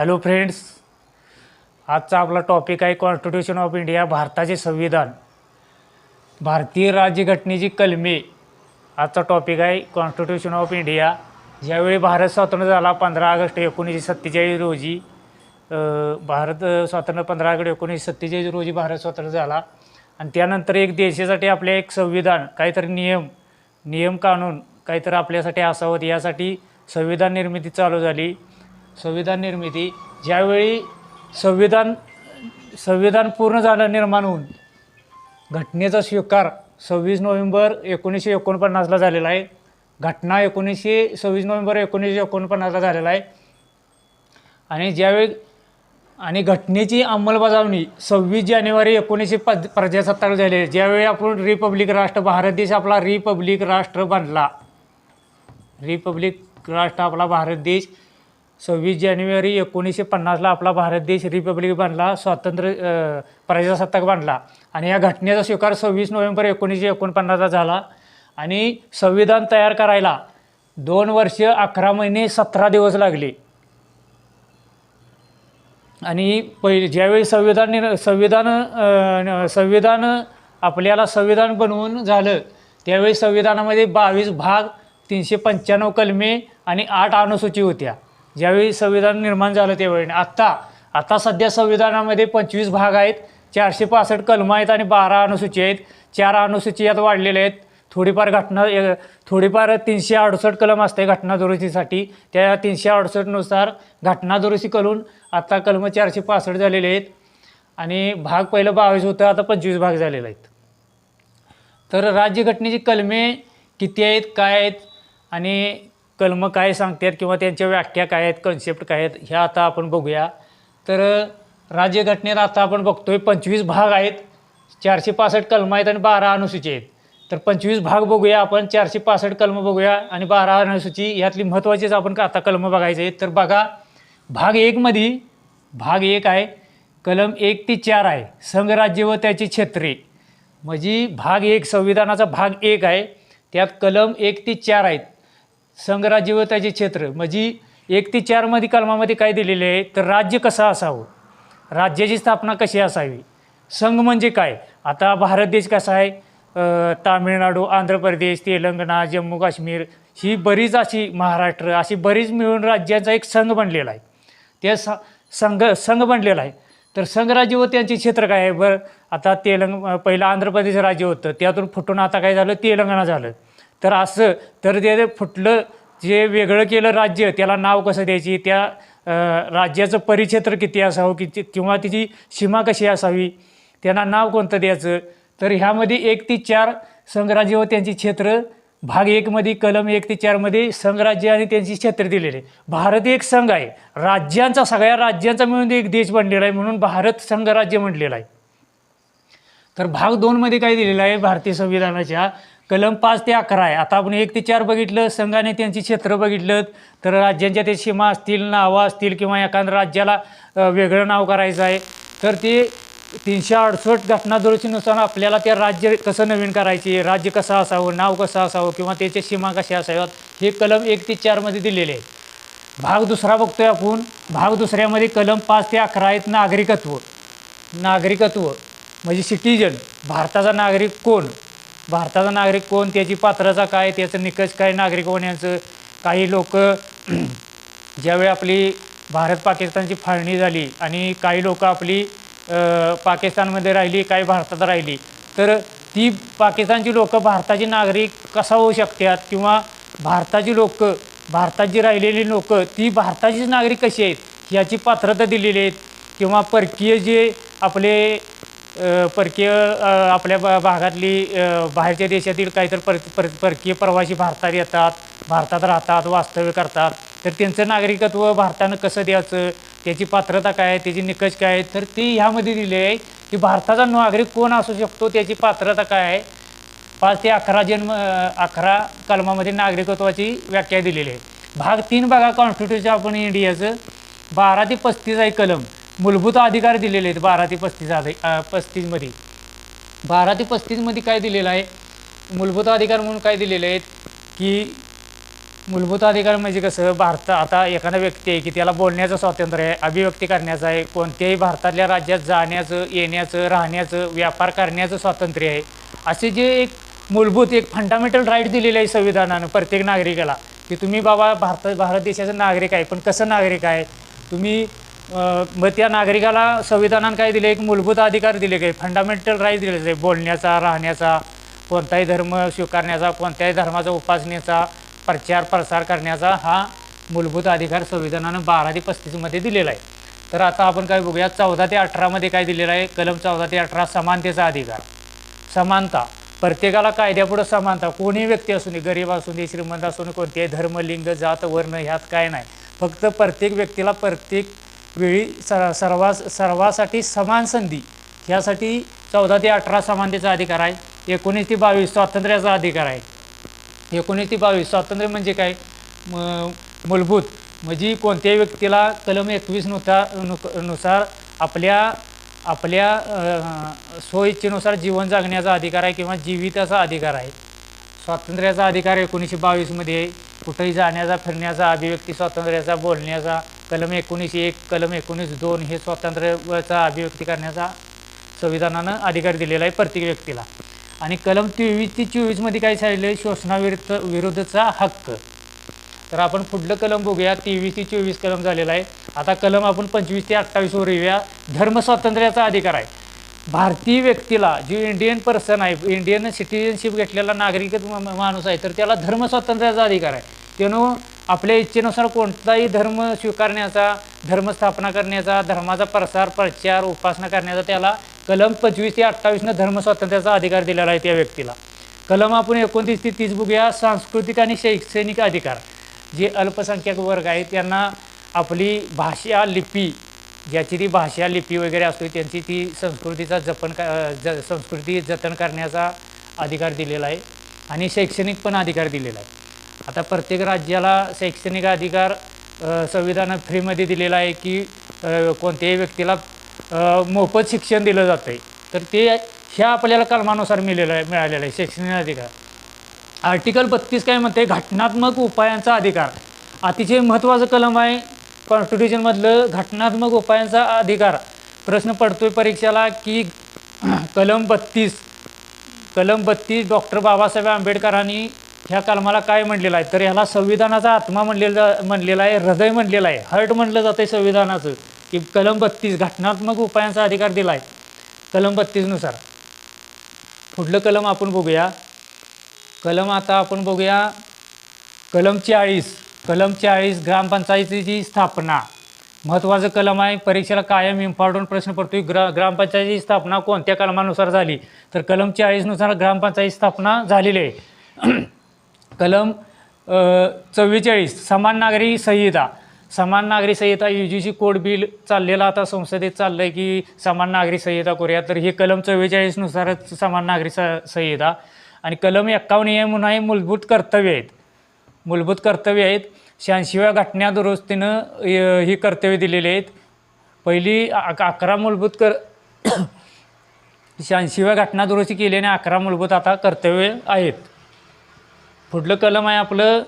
Hello friends आजचा आपला topic आहे कॉन्स्टिट्यूशन ऑफ इंडिया भारताचे संविधान. भारतीय राज्यघटनेची कलमे. आजचा टॉपिक आहे कॉन्स्टिट्यूशन ऑफ इंडिया ज्यावेळी भारत स्वातंत्र्य झाला पंधरा ऑगस्ट एकोणीसशे सत्तेचाळीस रोजी भारत स्वातंत्र्य पंधरा ऑगस्ट एकोणीसशे सत्तेचाळीस रोजी भारत स्वातंत्र्य झाला. आणि त्यानंतर एक देशासाठी आपले एक संविधान काहीतरी नियम नियम कानून काहीतरी आपल्यासाठी असावं. यासाठी संविधान निर्मिती चालू झाली. संविधान निर्मिती ज्यावेळी संविधान संविधान पूर्ण झालं निर्माण होऊन घटनेचा स्वीकार सव्वीस नोव्हेंबर एकोणीसशे एकोणपन्नासला झालेला आहे. घटना एकोणीसशे सव्वीस नोव्हेंबर एकोणीसशे एकोणपन्नासला झालेला आहे. आणि ज्यावेळी आणि घटनेची अंमलबजावणी सव्वीस जानेवारी एकोणीसशे प प्रजासत्ताक झाली आहे. ज्यावेळी आपण रिपब्लिक राष्ट्र भारत देश आपला रिपब्लिक राष्ट्र बनला. रिपब्लिक राष्ट्र आपला भारत देश सव्वीस जानेवारी एकोणीसशे पन्नासला आपला भारत देश रिपब्लिक बनला स्वातंत्र्य प्रजासत्ताक बनला. आणि या घटनेचा स्वीकार सव्वीस नोव्हेंबर एकोणीसशे एकोणपन्नासला झाला. आणि संविधान तयार करायला दोन वर्ष अकरा महिने सतरा दिवस लागले. आणि पहिले ज्यावेळी संविधान निर् संविधान संविधान आपल्याला संविधान बनवून झालं त्यावेळी संविधानामध्ये बावीस भाग तीनशे पंच्याण्णव कलमे आणि आठ अनुसूची होत्या. ज्यावेळी संविधान निर्माण झालं त्यावेळी. आत्ता आता सध्या संविधानामध्ये पंचवीस भाग आहेत. चारशे पासष्ट कलमं आहेत आणि बारा अनुसूची आहेत. चार अनुसूची यात वाढलेल्या आहेत. थोडीफार घटना थोडीफार तीनशे अडुसष्ट कलम असते घटना दुरुस्तीसाठी त्या तीनशे अडुसष्टनुसार घटना दुरुस्ती करून आता कलम चारशे पासष्ट झालेले आहेत. आणि भाग पहिलं बावीस होतं आता पंचवीस भाग झालेले आहेत. तर राज्यघटनेची कलमे किती आहेत काय आहेत? आणि कलमं काय सांगतात किंवा त्यांच्या व्याख्या काय आहेत कन्सेप्ट काय आहेत ह्या आता आपण बघूया. तर राज्यघटनेत आता आपण बघतोय पंचवीस भाग आहेत. चारशे पासष्ट कलमं आहेत आणि बारा अनुसूची आहेत. तर पंचवीस भाग बघूया आपण चारशे पासष्ट कलमं बघूया आणि बारा अनुसूची. यातली महत्त्वाचीच आपण का आता कलमं बघायचे आहेत तर बघा भाग एकमध्ये भाग एक आहे कलम एक ते चार आहे संघराज्य व त्याची क्षेत्रे म्हणजे भाग एक संविधानाचा भाग एक आहे. त्यात कलम एक ते चार आहेत. संघराज्य व त्याचे क्षेत्र. म्हणजे एक ते चारमध्ये कलमामध्ये काय दिलेले आहे? तर राज्य कसं असावं? राज्याची स्थापना कशी असावी? संघ म्हणजे काय? आता भारत देश कसा आहे? तामिळनाडू आंध्र प्रदेश तेलंगणा जम्मू काश्मीर ही बरीच अशी महाराष्ट्र अशी बरीच मिळून राज्याचा एक संघ बनलेला आहे. त्या स संघ संघ बनलेला आहे. तर संघराज्य व त्यांचे क्षेत्र काय आहे? बरं आता तेलंग पहिलं आंध्र प्रदेश राज्य होतं. त्यातून फुटून आता काय झालं? तेलंगणा झालं. तर असं तर ते फुटलं जे वेगळं केलं राज्य त्याला नाव कसं द्यायची? त्या राज्याचं परिक्षेत्र किती असावं? किती किंवा तिची सीमा कशी असावी? त्यांना नाव कोणतं द्यायचं? तर ह्यामध्ये एक ते चार संघराज्य व त्यांची क्षेत्र भाग एकमध्ये कलम एक ते चारमध्ये संघराज्य आणि त्यांची क्षेत्र दिलेले भारत एक संघ आहे. राज्यांचा सगळ्या राज्यांचा मिळून एक देश बनलेला आहे म्हणून भारत संघराज्य म्हटलेला आहे. तर भाग दोनमध्ये काय दिलेला आहे? भारतीय संविधानाच्या कलम पाच ते अकरा आहे. आता आपण एक ते चार बघितलं संघाने त्यांची क्षेत्र बघितलं तर राज्यांच्या ते सीमा असतील नावं असतील किंवा एखाद्या राज्याला वेगळं नाव करायचं आहे तर ते तीनशे अडसष्ट घटना दुरुस्तीनुसार आपल्याला त्या राज्य कसं नवीन करायचे राज्य कसं असावं नाव कसं असावं किंवा त्याच्या सीमा कशा असाव्यात हे कलम एक ते चारमध्ये दिलेले आहे भाग दुसरा बघतोय आपण. भाग दुसऱ्यामध्ये कलम पाच ते अकरा आहेत नागरिकत्व. नागरिकत्व म्हणजे सिटीजन. भारताचा नागरिक कोण? भारताचा नागरिक कोण त्याची पात्रता काय त्याचं निकष काय नागरिक होण्याचं काही लोक ज्यावेळी आपली भारत पाकिस्तानची फाळणी झाली आणि काही लोक आपली पाकिस्तानमध्ये राहिली काही भारतात राहिली तर ती पाकिस्तानची लोक भारताची नागरिक कसा होऊ शकतात किंवा भारताची लोक भारतात जी राहिलेली लोक ती भारताचीच नागरिक कशी आहेत याची पात्रता दिलेली आहेत किंवा परकीय जे आपले परकीय आपल्या भा भागातली बाहेरच्या देशातील काहीतर पर पर परकीय प्रवासी भारतात येतात भारतात राहतात वास्तव्य करतात. तर त्यांचं नागरिकत्व भारतानं कसं द्यायचं? त्याची पात्रता काय? आहे त्याची निकष काय? आहे तर ती ह्यामध्ये दिली आहे की भारताचा नागरिक कोण असू शकतो? त्याची पात्रता काय आहे? पाच ते अकरा जन्म अकरा कलमामध्ये नागरिकत्वाची व्याख्या दिलेली आहे. भाग तीन बघा कॉन्स्टिट्यूशन आपण इंडियाचं. बारा ते पस्तीस आहे कलम. मूलभूत अधिकार दिलेले आहेत बारा ते पस्तीस आधी पस्तीसमध्ये. बारा ते पस्तीसमध्ये काय दिलेलं आहे? मूलभूत अधिकार म्हणून काय दिलेले आहेत? की मूलभूत अधिकार म्हणजे कसं? भारत आता एखादा व्यक्ती आहे की त्याला बोलण्याचं स्वातंत्र्य आहे अभिव्यक्ती करण्याचं आहे कोणत्याही भारतातल्या राज्यात जाण्याचं येण्याचं राहण्याचं व्यापार करण्याचं स्वातंत्र्य आहे. असे जे एक मूलभूत एक फंडामेंटल राईट दिलेले आहे संविधानानं प्रत्येक नागरिकाला की तुम्ही बाबा भारत भारत देशाचा नागरिक आहे पण कसं नागरिक आहे? तुम्ही मग त्या नागरिकाला संविधानानं काय दिले? एक मूलभूत अधिकार दिले काही फंडामेंटल राईट दिले आहे बोलण्याचा राहण्याचा कोणताही धर्म स्वीकारण्याचा कोणत्याही धर्माचा उपासनेचा प्रचार प्रसार करण्याचा हा मूलभूत अधिकार संविधानानं बारा ते पस्तीसमध्ये दिलेला आहे. तर आता आपण काय बघूया? चौदा ते अठरामध्ये काय दिलेलं आहे? कलम चौदा ते अठरा समानतेचा अधिकार. समानता. प्रत्येकाला कायद्यापुढं समानता. कोणीही व्यक्ती असू दे गरीब असू दे श्रीमंत असू दे कोणत्याही धर्म लिंग जात वर्ण ह्यात काय नाही. फक्त प्रत्येक व्यक्तीला प्रत्येक वेळी सर सर्वास सर्वासाठी समान संधी. ह्यासाठी चौदा ते अठरा समानतेचा अधिकार आहे. एकोणीस ते बावीस स्वातंत्र्याचा अधिकार आहे. एकोणीस ते बावीस स्वातंत्र्य म्हणजे काय? म मूलभूत. म्हणजे कोणत्याही व्यक्तीला कलम एकवीस नुता नुकनुसार आपल्या आपल्या सोयीच्छेनुसार स्वइच्छेनुसार जीवन जगण्याचा अधिकार आहे किंवा जीविताचा अधिकार आहे. स्वातंत्र्याचा अधिकार एकोणीसशे बावीसमध्ये कुठेही जाण्याचा फिरण्याचा अभिव्यक्ती स्वातंत्र्याचा बोलण्याचा कलम एकोणीस एक कलम एकोणीस दोन हे स्वातंत्र्याचा अभिव्यक्ती करण्याचा संविधानानं अधिकार दिलेला आहे प्रत्येक व्यक्तीला. आणि कलम तेवीस ते चोवीसमध्ये काय सांगितलं आहे? शोषणाविरुद्ध विरुद्धचा हक्क. तर आपण पुढलं कलम बघूया. तेवीस ते चोवीस कलम झालेला आहे. आता कलम आपण पंचवीस ते अठ्ठावीसवर येऊया. धर्मस्वातंत्र्याचा अधिकार आहे. भारतीय व्यक्तीला जो इंडियन पर्सन आहे इंडियन सिटिझनशिप घेतलेला नागरिक माणूस आहे तर त्याला धर्मस्वातंत्र्याचा अधिकार आहे. त्यानं आपल्या इच्छेनुसार कोणताही धर्म स्वीकारण्याचा धर्म स्थापना करण्याचा धर्माचा प्रसार प्रचार उपासना करण्याचा त्याला कलम पंचवीस ते अठ्ठावीसनं धर्मस्वातंत्र्याचा अधिकार दिलेला आहे त्या व्यक्तीला. कलम आपण एकोणतीस ते तीस बघूया सांस्कृतिक आणि शैक्षणिक अधिकार. जे अल्पसंख्याक वर्ग आहे त्यांना आपली भाषा लिपी ज्याची ती भाषा लिपी वगैरे असतो त्यांची ती संस्कृतीचा जपन का ज संस्कृती जतन करण्याचा अधिकार दिलेला आहे आणि शैक्षणिक पण अधिकार दिलेला आहे. आता प्रत्येक राज्याला शैक्षणिक अधिकार संविधान संविधानात फ्रीमध्ये दिलेला आहे की कोणत्याही व्यक्तीला मोफत शिक्षण दिलं जातं आहे तर ते ह्या आपल्याला कलमानुसार मिळेलं आहे मिळालेलं आहे शैक्षणिक अधिकार. आर्टिकल बत्तीस काय म्हणते घटनात्मक उपायांचा अधिकार. अतिशय महत्त्वाचं कलम आहे. कॉन्स्टिट्यूशनमधलं घटनात्मक उपायांचा अधिकार. प्रश्न पडतो आहे परीक्षेला की कलम बत्तीस कलम बत्तीस डॉक्टर बाबासाहेब आंबेडकरांनी ह्या कलमाला काय म्हणलेलं आहे? तर ह्याला संविधानाचा आत्मा म्हणलेला म्हणलेला आहे हृदय म्हणलेलं आहे. हर्ट म्हटलं जातं आहे संविधानाचं की कलम बत्तीस घटनात्मक उपायांचा अधिकार दिला आहे कलम बत्तीसनुसार. पुढलं कलम आपण बघूया. कलम आता आपण बघूया. कलम चाळीस. कलम चाळीस ग्रामपंचायतीची स्थापना. महत्त्वाचं कलम आहे परीक्षेला कायम इम्पॉर्टंट प्रश्न पडतोय. ग्रा ग्रामपंचायतीची स्थापना कोणत्या कलमानुसार झाली? तर कलम चाळीसनुसार ग्रामपंचायत स्थापना झालेली आहे. कलम चव्वेचाळीस समान नागरी संहिता. समान नागरी संहिता U G C code bill चाललेलं आता संसदेत चाललं आहे की समान नागरी संहिता करूया तर हे कलम चव्वेचाळीसनुसारच समान नागरी स संहिता. आणि कलम एक्कावन्न हे म्हणून आहे मूलभूत कर्तव्य आहेत. मूलभूत कर्तव्य आहेत. शहाऐंशीव्या घटना दुरुस्तीनं ही कर्तव्य दिलेली आहेत. पहिली अकरा मूलभूत कर शहाऐंशीव्या घटना दुरुस्ती केल्याने अकरा मूलभूत आता कर्तव्य आहेत. पुढलं कलम आहे आपलं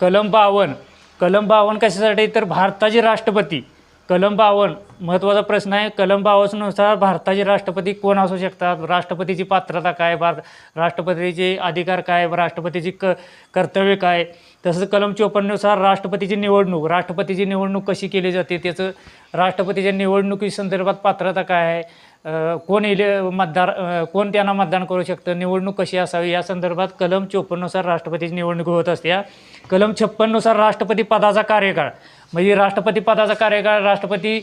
कलम बावन. कलम बावन कशासाठी? तर भारताचे राष्ट्रपती. कलम बावन महत्त्वाचा प्रश्न आहे. कलम बावन्नुसार भारताचे राष्ट्रपती कोण असू शकतात? राष्ट्रपतीची पात्रता काय? भार राष्ट्रपतीचे अधिकार काय? राष्ट्रपतीची क कर्तव्य काय? तसंच कलम चोपन्ननुसार राष्ट्रपतीची निवडणूक. राष्ट्रपतीची निवडणूक कशी केली जाते? त्याचं राष्ट्रपतीच्या निवडणुकीसंदर्भात पात्रता काय आहे? कोण इले मतदार कोण त्यांना मतदान करू शकतं निवडणूक कशी असावी? या संदर्भात कलम चोपन्ननुसार राष्ट्रपतीची निवडणूक होत असते. कलम छप्पननुसार राष्ट्रपती पदाचा कार्यकाळ म्हणजे राष्ट्रपती पदाचा कार्यकाळ राष्ट्रपती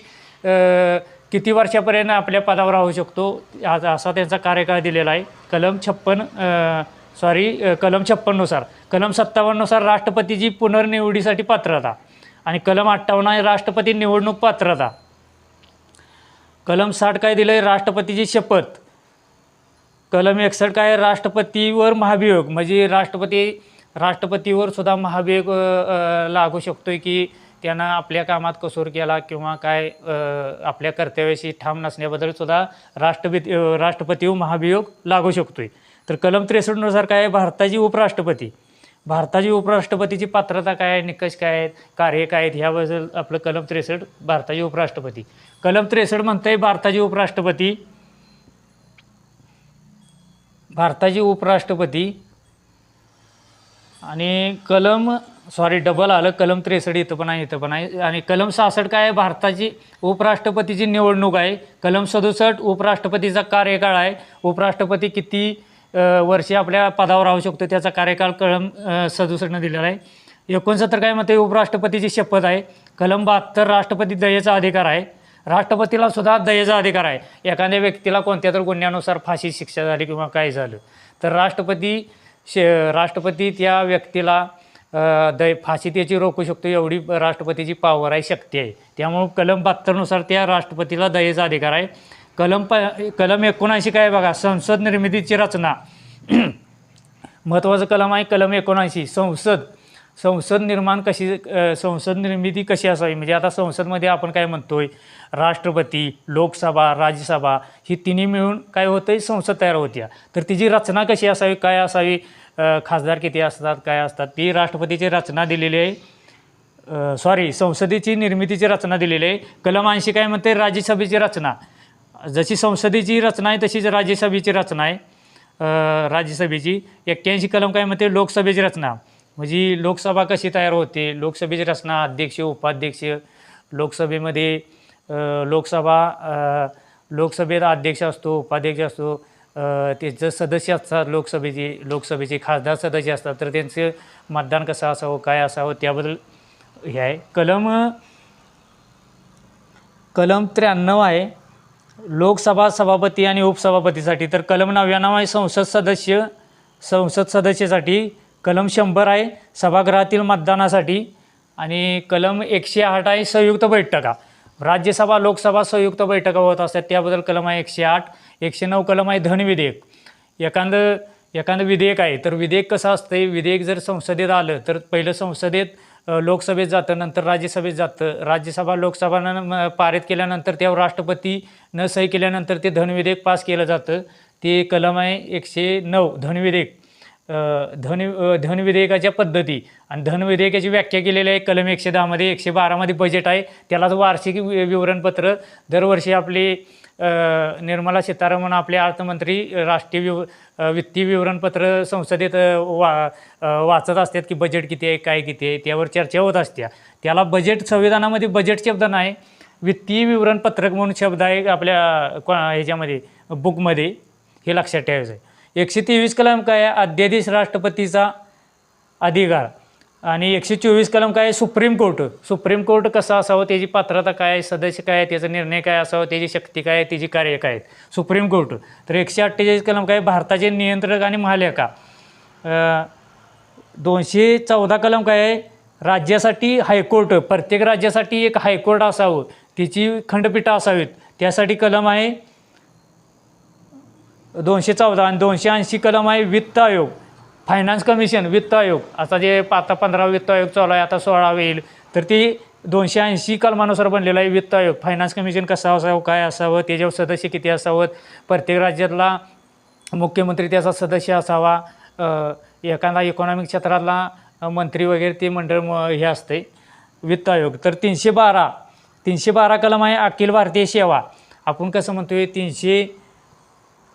किती वर्षापर्यंत आपल्या पदावर राहू शकतो? आज असा त्यांचा कार्यकाळ दिलेला आहे. कलम छप्पन सॉरी कलम छप्पननुसार कलम सत्तावन्ननुसार राष्ट्रपतीची पुनर्निवडीसाठी पात्रता आणि कलम अठ्ठावन्न राष्ट्रपती निवडणूक पात्रता. कलम साठ काय दिलं आहे राष्ट्रपतीची शपथ कलम एकसष्ट काय आहे? राष्ट्रपतीवर महाभियोग म्हणजे राष्ट्रपती राष्ट्रपतीवर सुद्धा महाभियोग लागू शकतो आहे की त्यांना आपल्या कामात कसूर केला किंवा काय आपल्या कर्तव्याशी ठाम नसण्याबद्दल सुद्धा राष्ट्रपती राष्ट्रपतीवर महाभियोग लागू शकतो आहे तर कलम त्रेसष्टनुसार काय आहे? भारताची उपराष्ट्रपती भारताची उपराष्ट्रपतीची पात्रता काय आहे निकष काय आहेत कार्य काय आहेत ह्याबद्दल आपलं कलम त्रेसष्ट भारताचे उपराष्ट्रपती. कलम त्रेसष्ट म्हणतंय भारताचे उपराष्ट्रपती. भारताचे उपराष्ट्रपती आणि कलम सॉरी डबल आलं कलम त्रेसष्ट इथं पण आहे इथं पण आहे. आणि कलम सहासष्ट काय आहे भारताची उपराष्ट्रपतीची निवडणूक आहे. कलम सदुसष्ट उपराष्ट्रपतीचा कार्यकाळ आहे. उपराष्ट्रपती किती वर्षी आपल्या पदावर राहू शकतो. त्याचा कार्यकाळ कलम सदुसष्टनं दिलेला आहे. एकोणसत्तर काय मते उपराष्ट्रपतीची शपथ आहे. कलम बहात्तर राष्ट्रपती दयेचा अधिकार आहे. राष्ट्रपतीला सुद्धा दयेचा अधिकार आहे. एखाद्या व्यक्तीला कोणत्या तर गुन्ह्यानुसार फाशी शिक्षा झाली किंवा काय झालं. तर राष्ट्रपती शे राष्ट्रपती त्या व्यक्तीला दय फाशी त्याची रोखू शकतो. एवढी राष्ट्रपतीची पावर आहे शक्ती आहे. त्यामुळं कलम बहात्तरनुसार त्या राष्ट्रपतीला दयेचा अधिकार आहे. कलम प कलम एकोणऐंशी काय आहे बघा संसद निर्मितीची रचना. महत्त्वाचं कलम आहे कलम एकोणऐंशी. संसद संसद निर्माण कशी संसद निर्मिती कशी असावी? म्हणजे आता संसदमध्ये आपण काय म्हणतोय? राष्ट्रपती लोकसभा राज्यसभा ही तिन्ही मिळून काय होतं संसद तयार होत्या. तर तिची रचना कशी असावी? काय असावी? खासदार किती असतात? काय असतात? ती राष्ट्रपतीची रचना दिलेली आहे. सॉरी संसदेची निर्मितीची रचना दिलेली आहे. कलम ऐंशी काय म्हणते राज्यसभेची रचना. जशी संसदेची रचना आहे तशीच राज्यसभेची रचना आहे. राज्यसभेची एक्क्याऐंशी कलम काय म्हणते? लोकसभेची रचना. म्हणजे लोकसभा कशी तयार होते? लोकसभेची रचना अध्यक्ष उपाध्यक्ष लोकसभेमध्ये लोकसभा लोकसभेत अध्यक्ष असतो उपाध्यक्ष असतो. ते त्याचं सदस्य असतात लोकसभेचे लोकसभेचे खासदार सदस्य असतात. तर त्यांचं मतदान कसं असावं काय असावं त्याबद्दल हे आहे. कलम कलम त्र्याण्णव आहे. लोकसभा सभापती आणि उपसभापतीसाठी तर कलम नव्याण्णव आहे संसद सदस्य संसद सदस्यासाठी कलम शंभर आहे सभागृहातील मतदानासाठी आणि कलम एकशे आठ आहे संयुक्त बैठका. राज्यसभा लोकसभा संयुक्त बैठका होत असतात त्याबद्दल कलम आहे एकशे आठ एकशे नऊ कलम आहे धन विधेयक एखादं एखादं विधेयक आहे तर विधेयक कसं असतं विधेयक जर संसदेत आलं तर पहिलं संसदेत लोकसभेत जातं नंतर राज्यसभेत जातं. राज्यसभा लोकसभानं म- पारित केल्यानंतर त्यावर राष्ट्रपती न सही केल्यानंतर ते धनविधेयक पास केलं जातं. ते कलम आहे एकशे नऊ धनविधेयक. धन धनविधेयकाच्या पद्धती. आणि धनविधेयकाची व्याख्या केलेली आहे कलम एकशे दहामध्ये एकशे बारामध्ये बजेट आहे. त्यालाच वार्षिक वि- विवरणपत्र. दरवर्षी आपली निर्मला सीतारामन आपले अर्थमंत्री राष्ट्रीय विव वित्तीय विवरणपत्र संसदेत वा वाचत असतात की बजेट किती आहे काय किती आहे त्यावर चर्चा होत असत्या. त्याला बजेट संविधानामध्ये बजेट शब्द नाही वित्तीय विवरणपत्रक म्हणून शब्द आहे आपल्या ह्याच्यामध्ये बुकमध्ये हे लक्षात ठेवायचं आहे एकशे तेवीस कलम काय आहे? अध्यादेश राष्ट्रपतीचा अधिकार. आणि एकशे चोवीस कलम काय आहे? Supreme court. सुप्रीम कोर्ट कसं असावं? त्याची पात्रता काय आहे? सदस्य काय आहे त्याचा निर्णय काय असावं? त्याची शक्ती काय आहे? त्याची कार्य काय आहेत? Supreme court. तर एकशे अठ्ठेचाळीस कलम काय आहे? भारताचे नियंत्रक आणि महालेखा. दोनशे चौदा कलम काय आहे? राज्यासाठी हायकोर्ट. प्रत्येक राज्यासाठी एक हायकोर्ट असावं. तिची खंडपीठं असावीत. त्यासाठी कलम आहे दोनशे चौदा आणि दोनशे ऐंशी कलम आहे वित्त आयोग. फायनान्स कमिशन वित्त आयोग. आता जे आता पंधरा वित्त आयोग चालू आहे आता सोळा येईल तर ती दोनशे ऐंशी कलमानुसार बनलेला आहे वित्त आयोग. फायनान्स कमिशन कसं असावं काय असावं त्याच्यावर सदस्य किती असावं प्रत्येक राज्यातला मुख्यमंत्री त्याचा सदस्य असावा एखादा इकॉनॉमिक क्षेत्रातला मंत्री वगैरे ते मंडळ म- हे असते वित्त आयोग. तर तीनशे बारा तीनशे बारा कलम आहे अखिल भारतीय सेवा. आपण कसं म्हणतोय तीनशे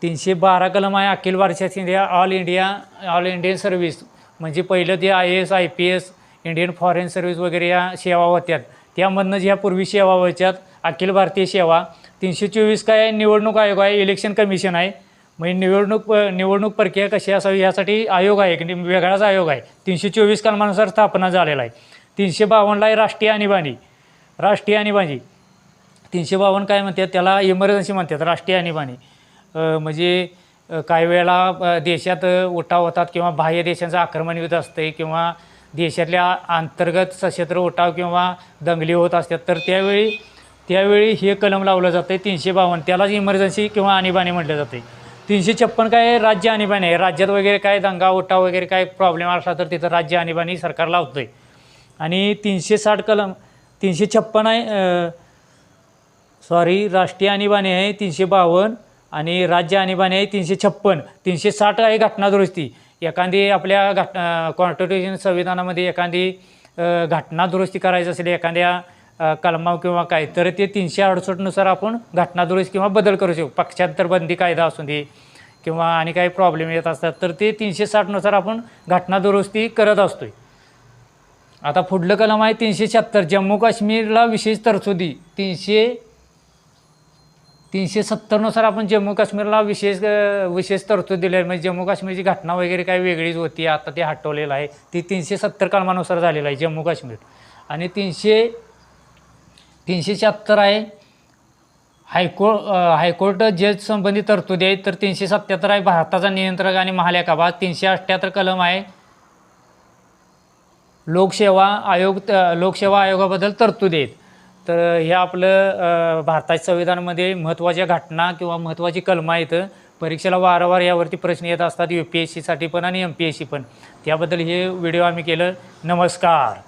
तीनशे बारा कलम आहे अखिल भारतीय India all India all Indian service म्हणजे पहिलं ते I S I P S Indian foreign service वगैरे या सेवा होत्यात. त्यामधनं ज्या पूर्वी सेवा व्हायच्यात अखिल भारतीय सेवा तीनशे चोवीस काय निवडणूक आयोग आहे इलेक्शन कमिशन आहे. म्हणजे निवडणूक निवडणूक प्रक्रिया कशी असावी यासाठी आयोग आहे वेगळाच आयोग आहे. तीनशे चोवीस कलमानुसार स्थापना झालेला आहे. तीनशे बावन्नला आहे राष्ट्रीय आणीबाणी. राष्ट्रीय आणीबाणी. तीनशे बावन्न काय म्हणतात त्याला इमर्जन्सी म्हणतात राष्ट्रीय आणीबाणी. म्हणजे काही वेळेला देशात उठाव होतात किंवा बाह्य देशांचं आक्रमण येत असते किंवा देशातल्या अंतर्गत सशस्त्र उठाव किंवा दंगली होत असतात तर त्यावेळी त्यावेळी हे कलम लावलं जातं आहे तीनशे बावन्न. त्यालाच इमर्जन्सी किंवा आणीबाणी म्हटलं जाते तीनशे छप्पन काय राज्य आणीबाणी आहे. राज्यात वगैरे काय दंगा उठाव वगैरे काय प्रॉब्लेम असला तर तिथं राज्य आणीबाणी सरकार लावतं आहे आणि तीनशे साठ कलम तीनशे छप्पन आहे सॉरी राष्ट्रीय आणीबाणी आहे तीनशे बावन्न. आणि राज्य आणीबाणी आहे तीनशे छप्पन तीनशे साठ आहे घटना दुरुस्ती एखादी आपल्या घट कॉन्स्टिट्युशन संविधानामध्ये एखादी घटनादुरुस्ती घटना दुरुस्ती करायची असेल एखाद्या कलमा किंवा काय तर ते तीनशे अडुसष्टनुसार आपण घटना दुरुस्ती किंवा बदल करू शकतो. पक्षांतरबंदी कायदा असू दे किंवा आणि काही प्रॉब्लेम येत असतात तर ते तीनशे साठनुसार आपण घटना दुरुस्ती करत आहे आता पुढलं कलम आहे तीनशे शहात्तर. जम्मू काश्मीरला विशेष तरतुदी तीनशे तीनशे सत्तरनुसार आपण जम्मू काश्मीरला विशेष विशेष तरतूद दिली आहे. म्हणजे जम्मू काश्मीरची घटना वगैरे काही वेगळीच होती. आता ते हटवलेलं आहे. ती तीनशे सत्तर कलमानुसार झालेलं आहे जम्मू काश्मीर. आणि तीनशे तीनशे शहात्तर आहे हायकोर्ट हायकोर्ट जज संबंधित तरतुदी आहेत तर तीनशे सत्याहत्तर आहे भारताचा नियंत्रक आणि महालेखाबाज तीनशे अठ्ठ्याहत्तर कलम आहे लोकसेवा आयोग लोकसेवा आयोगाबद्दल तरतुदी आहेत तर हे आपलं भारताच्या संविधानामध्ये महत्त्वाच्या घटना किंवा महत्त्वाची कलमं आहेत. परीक्षेला वारंवार यावरती प्रश्न येत असतात यू पी एस सीसाठी पण आणि एम पी एस सी पण. त्याबद्दल हे व्हिडिओ आम्ही केलं. नमस्कार.